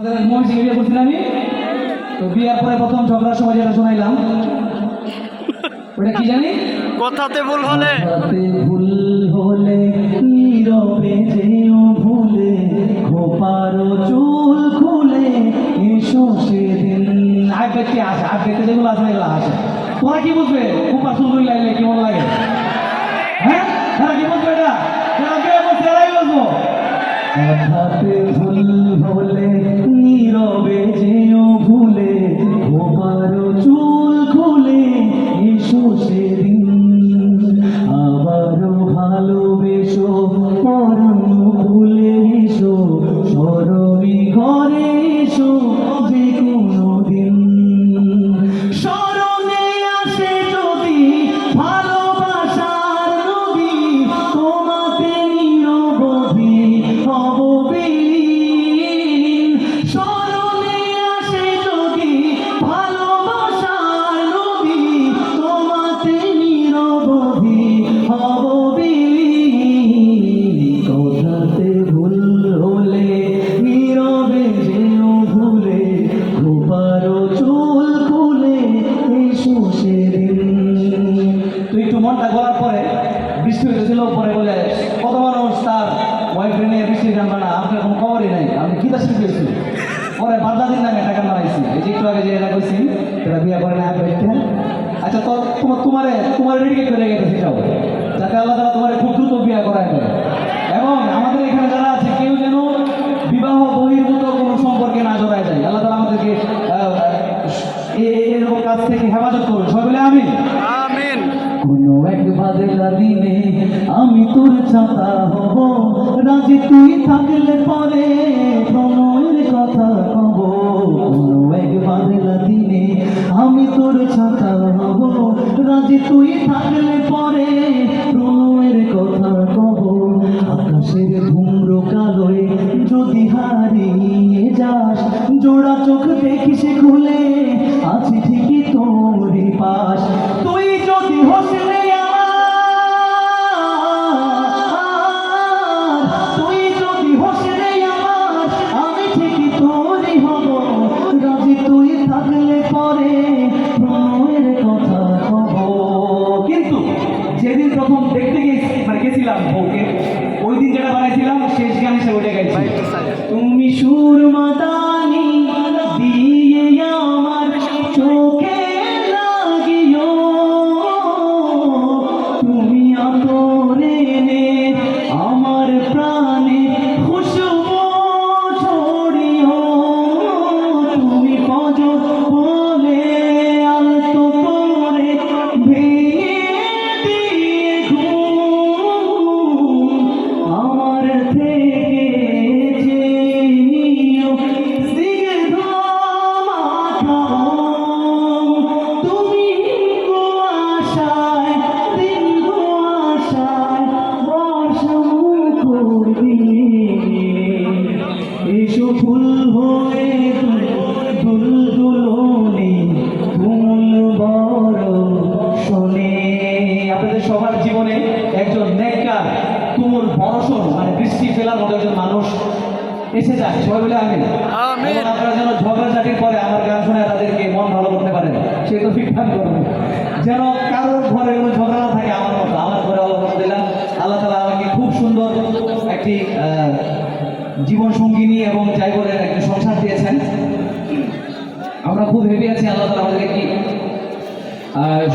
আমি? তো বিয়ার পরে প্রথম ঝগড়ার সময় যেটা শোনাইলাম ওটা কি জানি? কথাতে ভুল হলে। ভুল হলে নীরবে যেও ভুলে খোপারো চুল খুলে এসো সেদিন। আগে কি আসে আগে যেগুলো আছে এগুলো আসে। তোরা কি বুঝবে? খোপা চুল খুলে লাগলে কেমন লাগে? হ্যাঁ? তারা কি বুঝবে এটা? যারা বিয়ে করছে এরাই বুঝব। হাতে ভুল বৃষ্টি গান বানা আপনার কোনো খবরই নাই। আপনি শিল্পী হয়েছিল পরে বাদলাদিন নামে একটা গান বানাইছি। এই যে একটু আগে যে এটা কইছি এটা বিয়ে করে না আপনি আচ্ছা তো তোমার তোমারে তোমার রেডি করে গেছে সেটাও। যাতে আল্লাহ তালা তোমার খুব দ্রুত বিয়ে করায় দেয়। এবং আমাদের এখানে যারা আছে কেউ যেন বিবাহ বহির্ভূত কোনো সম্পর্কে না জড়ায় যায়। আল্লাহ তালা আমাদেরকে এরকম কাজ থেকে হেফাজত করুন। সবাই বলে আমি আমিন। কোনো এক বাদলা দিনে আমি তোর ছাতা হব তুই থাকলে পরে প্রণয়ের কথা কব, কোনো দিনে আমি তোর ছাতা হব রাজি তুই থাকলে পরে প্রণয়ের কথা কব, আকাশের ধুম্র কালোয় যদি হারিয়ে যাস, জোড়া চোখ দেখিস খুলে, আছি ঠিকই তোরই পাশ। মানুষ এসে যায় সবাই বলে আমি আপনারা যেন ঝগড়াঝাটির পরে আমার গান শুনে তাদেরকে মন ভালো করতে পারেন সে তো ফিটফাট করব যেন কারোর ঘরে কোনো ঝগড়া না থাকে আমার মতো আমার ঘরে আলহামদুলিল্লাহ আল্লাহ তালা আমাকে খুব সুন্দর একটি আহ, জীবন সঙ্গিনী এবং যাই বলেন একটি সংসার দিয়েছেন। আমরা খুব হেভি আছি আল্লাহ তালা আমাদেরকে কি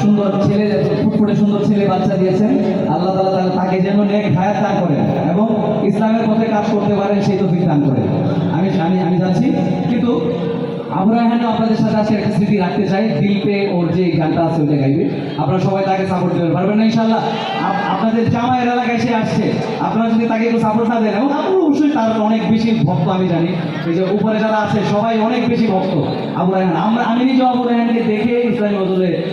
সুন্দর ছেলে, ফুটফুটে সুন্দর ছেলে বাচ্চা দিয়েছেন। আল্লাহ তালা তাকে- যেন নেক হায়াত দান করেন এবং ইসলামের পথে কাজ করতে পারেন, সেই তো দান করে আমি আমি আমি যাচ্ছি। কিন্তু আমরা এখানে আপনাদের সাথে আজকে একটা স্মৃতি রাখতে চাই। দিল পে ওর যে গানটা আছে, ওইটা গাইবে। আপনারা সবাই তাকে সাপোর্ট দেবেন। পারবেন না ইনশাল্লাহ আপ- আপনাদের জামাইয়ের এলাকায় সে আসছে। আপনারা যদি তাকে একটু সাপোর্ট না দেন, এবং আপনারা অবশ্যই তার অনেক বেশি ভক্ত, আমি জানি। এই যে উপরে যারা আছে, সবাই অনেক বেশি ভক্ত। আবু রায়হান, আমরা আমি নিজে আবু রায়হানকে দেখে ইসলামী বদলে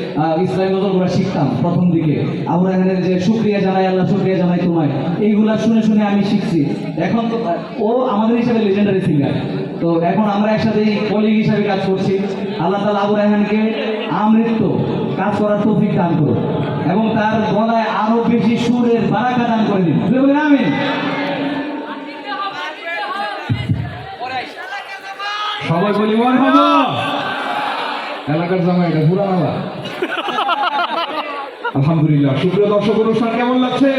ইসলামী নজরগুলো শিখতাম প্রথম দিকে। আবু রায়হানের যে সুক্রিয়া জানাই আল্লাহ, শুক্রিয়া জানাই তোমায় এইগুলা শুনে শুনে আমি শিখছি। এখন তো, ও আমাদের হিসাবে লেজেন্ডারি সিঙ্গার তো এখন আমরা একসাথে কলিগ হিসাবে কাজ করছি। আল্লাহ তালা আবু রায়হানকে আমৃত্য কাজ করার তৌফিক দান করুন এবং তার গলায় আরও বেশি সুরের বারাকা দান করে দিন। আমি সবাই বলি এলাকার জামাই এটা পুরান আলহামদুলিল্লাহ, সুপ্রিয় দর্শক, অনুষ্ঠান কেমন লাগছে?